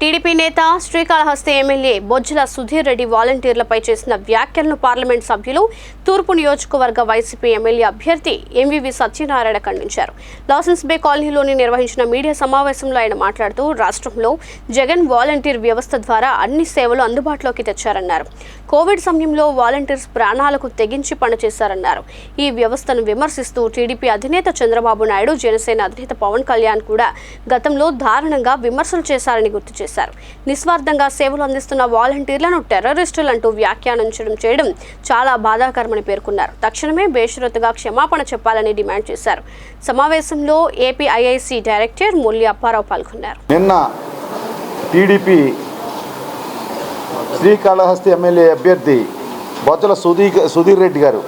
TDP నేత Srikalahasti MLA Bojjala Sudheer Reddy వాలంటీర్లపై చేసిన వ్యాఖ్యలను పార్లమెంట్ సభ్యులు తూర్పు నియోజకవర్గ వైసీపీ ఎమ్మెల్యే అభ్యర్థి ఎంవివి సత్యనారాయణ ఖండించారు. లాసెన్స్ బే కాలనీలోని నిర్వహించిన మీడియా సమావేశంలో ఆయన మాట్లాడుతూ రాష్ట్రంలో జగన్ వాలంటీర్ వ్యవస్థ ద్వారా అన్ని సేవలు అందుబాటులోకి తెచ్చారన్నారు. కోవిడ్ సమయంలో వాలంటీర్స్ ప్రాణాలకు తెగించి పనిచేశారన్నారు. ఈ వ్యవస్థను విమర్శిస్తూ టీడీపీ అధినేత చంద్రబాబు నాయుడు జనసేన అధినేత పవన్ కళ్యాణ్ కూడా గతంలో దారుణంగా విమర్శలు చేశారని గుర్తు చేశారు. నిస్వార్థంగా సేవలు అందిస్తున్న వాలంటీర్లను టెర్రరిస్టులంటూ వ్యాఖ్యానించడం చేయడం చాలా బాధాకరమని పేర్కొన్నారు. తక్షణమే బేషరతుగా క్షమాపణ చెప్పాలని డిమాండ్ చేశారు. సమావేశంలో AP IIC director Mulli Apparao పాల్గొన్నారు. నిన్న టీడీపీ శ్రీకాళహస్తి ఎమ్మెల్యే అభ్యర్థి బొజ్జల సుధీర్ సుధీర్ రెడ్డి గారు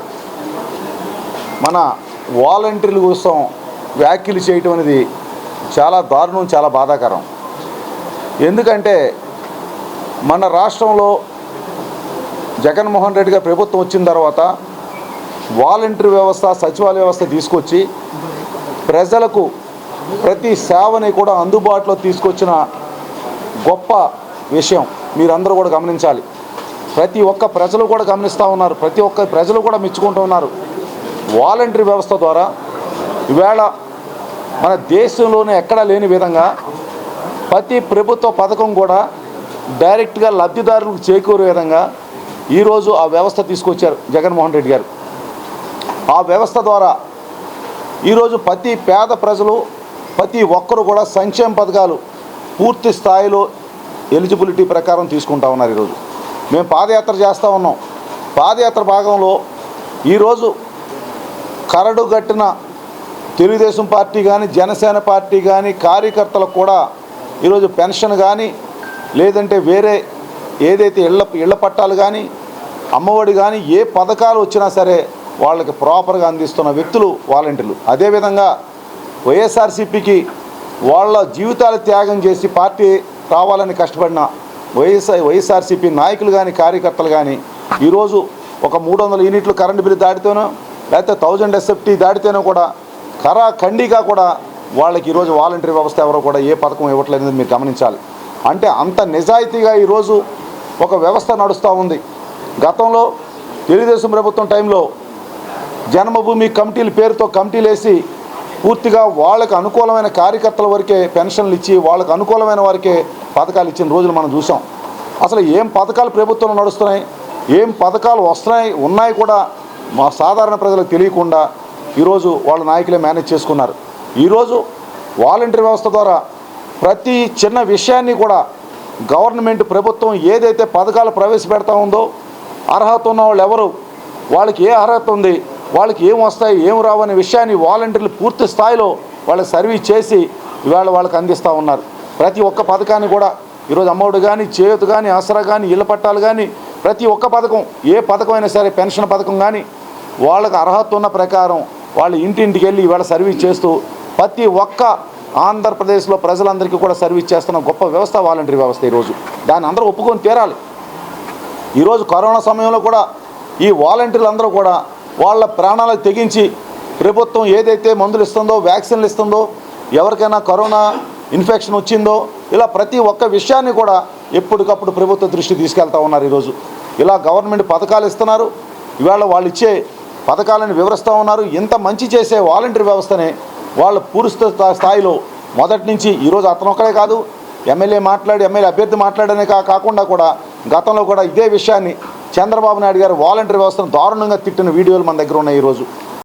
మన వాలంటీర్ల కోసం వ్యాఖ్యలు చేయటం అనేది చాలా దారుణం చాలా బాధాకరం. ఎందుకంటే మన రాష్ట్రంలో జగన్మోహన్ రెడ్డిగా ప్రభుత్వం వచ్చిన తర్వాత వాలంటీర్ వ్యవస్థ సచివాలయ వ్యవస్థ తీసుకొచ్చి ప్రజలకు ప్రతి సేవని కూడా అందుబాటులో తీసుకొచ్చిన గొప్ప విషయం మీరందరూ కూడా గమనించాలి. ప్రతి ఒక్క ప్రజలు కూడా గమనిస్తూ ఉన్నారు. ప్రతి ఒక్క ప్రజలు కూడా మెచ్చుకుంటూ ఉన్నారు. వాలంటరీ వ్యవస్థ ద్వారా ఈవేళ మన దేశంలోనే ఎక్కడా లేని విధంగా ప్రతి ప్రభుత్వ పథకం కూడా డైరెక్ట్గా లబ్ధిదారులకు చేకూరే విధంగా ఈరోజు ఆ వ్యవస్థ తీసుకొచ్చారు జగన్మోహన్ రెడ్డి గారు. ఆ వ్యవస్థ ద్వారా ఈరోజు ప్రతి పేద ప్రజలు ప్రతి ఒక్కరు కూడా సంక్షేమ పథకాలు పూర్తి స్థాయిలో ఎలిజిబిలిటీ ప్రకారం తీసుకుంటా ఉన్నారు ఈరోజు. మేము పాదయాత్ర చేస్తూ ఉన్నాం. పాదయాత్ర భాగంలో ఈరోజు కరడు గట్టిన తెలుగుదేశం పార్టీ కానీ జనసేన పార్టీ కానీ కార్యకర్తలకు కూడా ఈరోజు పెన్షన్ కానీ లేదంటే వేరే ఏదైతే ఇళ్ళ ఇళ్ళ పట్టాలు కానీ అమ్మఒడి కానీ ఏ పథకాలు వచ్చినా సరే వాళ్ళకి ప్రాపర్గా అందిస్తున్న వ్యక్తులు వాలంటీర్లు. అదేవిధంగా వైఎస్ఆర్సీపీకి వాళ్ళ జీవితాలు త్యాగం చేసి పార్టీ రావాలని కష్టపడిన వైఎస్ఆర్ వైఎస్ఆర్సీపీ నాయకులు కానీ కార్యకర్తలు కానీ ఈరోజు ఒక మూడు వందల యూనిట్లు కరెంటు బిల్లు దాటితేనో లేకపోతే థౌజండ్ ఎస్ఎఫ్టీ దాటితేనో కూడా కరా ఖండిగా కూడా వాళ్ళకి ఈరోజు వాలంటరీ వ్యవస్థ ఎవరో కూడా ఏ పథకం ఇవ్వట్లేదు మీరు గమనించాలి. అంటే అంత నిజాయితీగా ఈరోజు ఒక వ్యవస్థ నడుస్తూ ఉంది. గతంలో తెలుగుదేశం ప్రభుత్వం టైంలో జన్మభూమి కమిటీల పేరుతో కమిటీలు వేసి పూర్తిగా వాళ్ళకు అనుకూలమైన కార్యకర్తల వరకే పెన్షన్లు ఇచ్చి వాళ్ళకు అనుకూలమైన వారికే పథకాలు ఇచ్చిన రోజులు మనం చూసాం. అసలు ఏం పథకాలు ప్రభుత్వంలో నడుస్తున్నాయి? ఏం పథకాలు వస్తున్నాయి? ఉన్నాయి కూడా మా సాధారణ ప్రజలకు తెలియకుండా ఈరోజు వాళ్ళ నాయకులే మేనేజ్ చేసుకున్నారు. ఈరోజు వాలంటీర్ వ్యవస్థ ద్వారా ప్రతి చిన్న విషయాన్ని కూడా గవర్నమెంట్ ప్రభుత్వం ఏదైతే పథకాలు ప్రవేశపెడతా ఉందో అర్హత ఉన్న వాళ్ళు ఎవరు వాళ్ళకి ఏ అర్హత ఉంది వాళ్ళకి ఏం వస్తాయి ఏం రావనే విషయాన్ని వాలంటీర్లు పూర్తి స్థాయిలో వాళ్ళకి సర్వీస్ చేసి ఇవాళ వాళ్ళకి అందిస్తూ ఉన్నారు. ప్రతి ఒక్క పథకాన్ని కూడా ఈరోజు అమ్మఒడు కానీ చేయూత కానీ ఆసరా కానీ ఇళ్ళ పట్టాలు కానీ ప్రతి ఒక్క పథకం ఏ పథకం అయినా సరే పెన్షన్ పథకం కానీ వాళ్ళకు అర్హత ఉన్న ప్రకారం వాళ్ళు ఇంటింటికి వెళ్ళి ఇవాళ సర్వీస్ చేస్తూ ప్రతి ఒక్క ఆంధ్రప్రదేశ్లో ప్రజలందరికీ కూడా సర్వీస్ చేస్తున్న గొప్ప వ్యవస్థ వాలంటీర్ వ్యవస్థ ఈరోజు. దాన్ని అందరూ ఒప్పుకొని తీరాలి. ఈరోజు కరోనా సమయంలో కూడా ఈ వాలంటీర్లు అందరూ కూడా వాళ్ళ ప్రాణాలకు తెగించి ప్రభుత్వం ఏదైతే మందులు ఇస్తుందో వ్యాక్సిన్లు ఇస్తుందో ఎవరికైనా కరోనా ఇన్ఫెక్షన్ వచ్చిందో ఇలా ప్రతి ఒక్క విషయాన్ని కూడా ఎప్పటికప్పుడు ప్రభుత్వ దృష్టి తీసుకెళ్తా ఉన్నారు ఈరోజు. ఇలా గవర్నమెంట్ పథకాలు ఇస్తున్నారు. ఇవాళ వాళ్ళు ఇచ్చే పథకాలను వివరిస్తూ ఉన్నారు. ఇంత మంచి చేసే వాలంటీర్ వ్యవస్థనే వాళ్ళ పూర్తి స్థాయిలో మొదటి నుంచి ఈరోజు అతను ఒక్కడే కాదు ఎమ్మెల్యే మాట్లాడి ఎమ్మెల్యే అభ్యర్థి మాట్లాడనే కాకుండా కూడా గతంలో కూడా ఇదే విషయాన్ని చంద్రబాబు నాయుడు గారు వాలంటీర్ వ్యవస్థను దారుణంగా తిట్టిన వీడియోలు మన దగ్గర ఉన్నాయి ఈరోజు